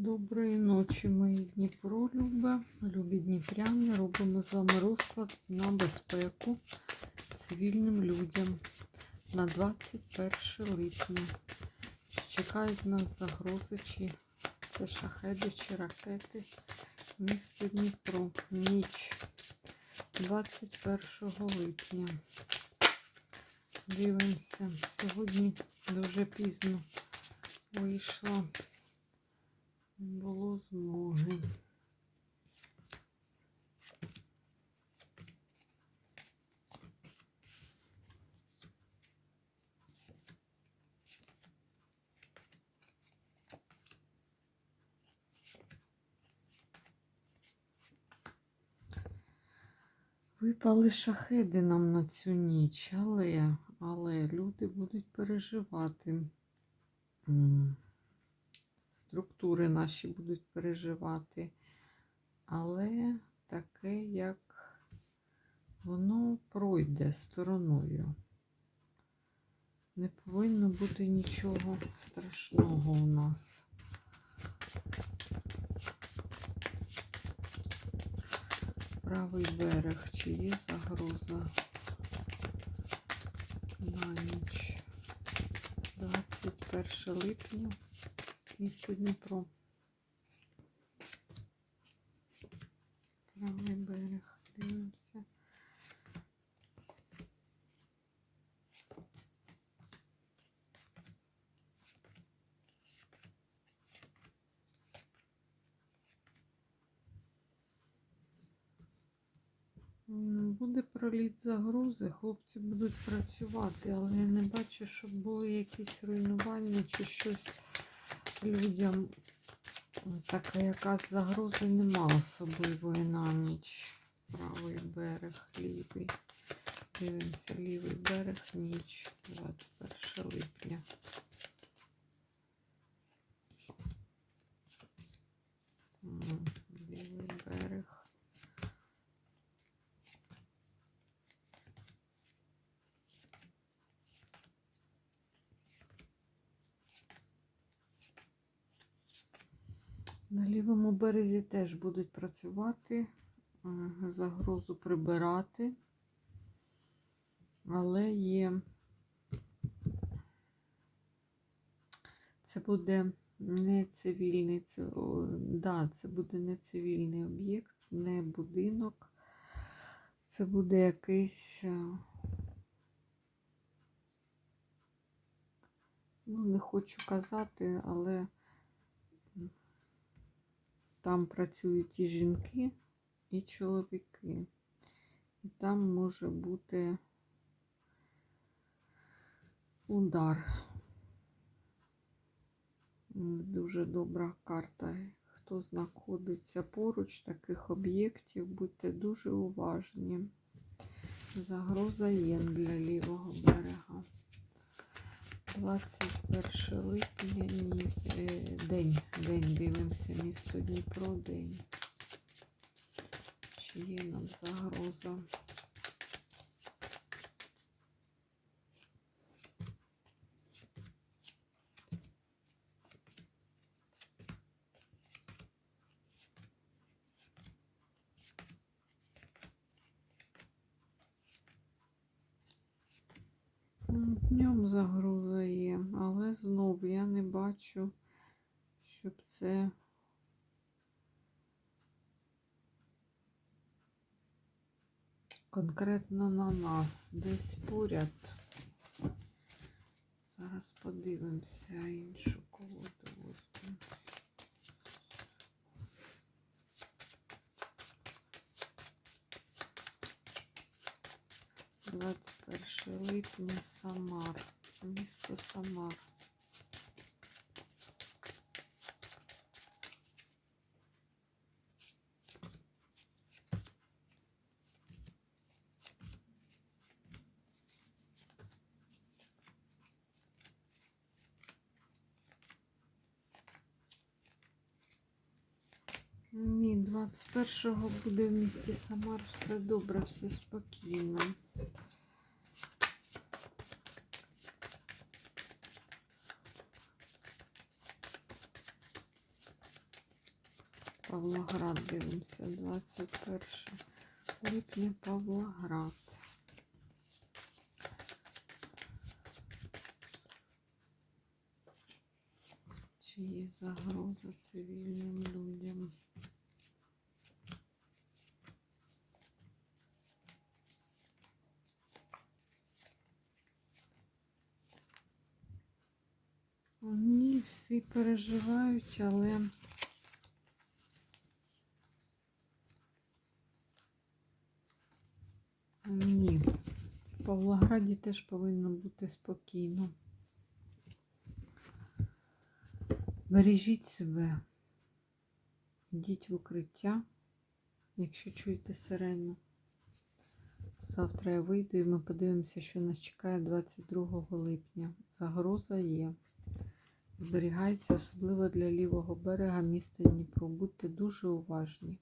Доброї ночі, мої Дніпро любе, любі дніпряни. Робимо з вами розклад на безпеку цивільним людям на 21 липня. Чекають нас загрози, чи це шахеди, чи ракети. Місто Дніпро. Ніч 21 липня. Дивимося. Сьогодні дуже пізно вийшла. Було змоги. Випали шахеди нам на цю ніч, але, але люди будуть переживати. Структури наші будуть переживати. Але таке, як воно пройде стороною. Не повинно бути нічого страшного у нас. Правий берег, чи є загроза на ніч. 21 липня, місто Дніпро. Правий берег, дивимося. Буде проліт загрози, хлопці будуть працювати, але я не бачу, щоб були якісь руйнування чи щось людям. Така якась загрози нема особливої на ніч. Правий берег, лівий. Дивимося, лівий берег, ніч, 21 липня. М, Лівий берег. На лівому березі теж будуть працювати, е, загрозу прибирати, але є це буде не цивільний, це, о, да, це буде не цивільний об'єкт, не будинок. Це буде якийсь, е, ну, не хочу казати, але там працюють і жінки, і чоловіки. І там може бути удар. Дуже добра карта. Хто знаходиться поруч таких об'єктів, будьте дуже уважні. Загроза є для лівого берега. 21 липня, ні, е, день, день, дивимося, місто Дніпро, день. Чи є нам загроза? М, Днем загроза але знов я не бачу, щоб це конкретно на нас десь поряд. Зараз подивимося іншу колоду. Двадцять перше липня Самар. Місто Самар. Ні, 21-го буде в місті Самар все добре, все спокійно. Павлоград дивимося. 21 липня Павлоград. Чи є загроза цивільним людям? Ні, всі переживають, але ні. В Павлограді теж повинно бути спокійно. Бережіть себе. Йдіть в укриття, якщо чуєте сирену. Завтра я вийду і ми подивимося, що нас чекає 22 липня. Загроза є. Зберігається особливо для лівого берега міста Дніпро. Будьте дуже уважні.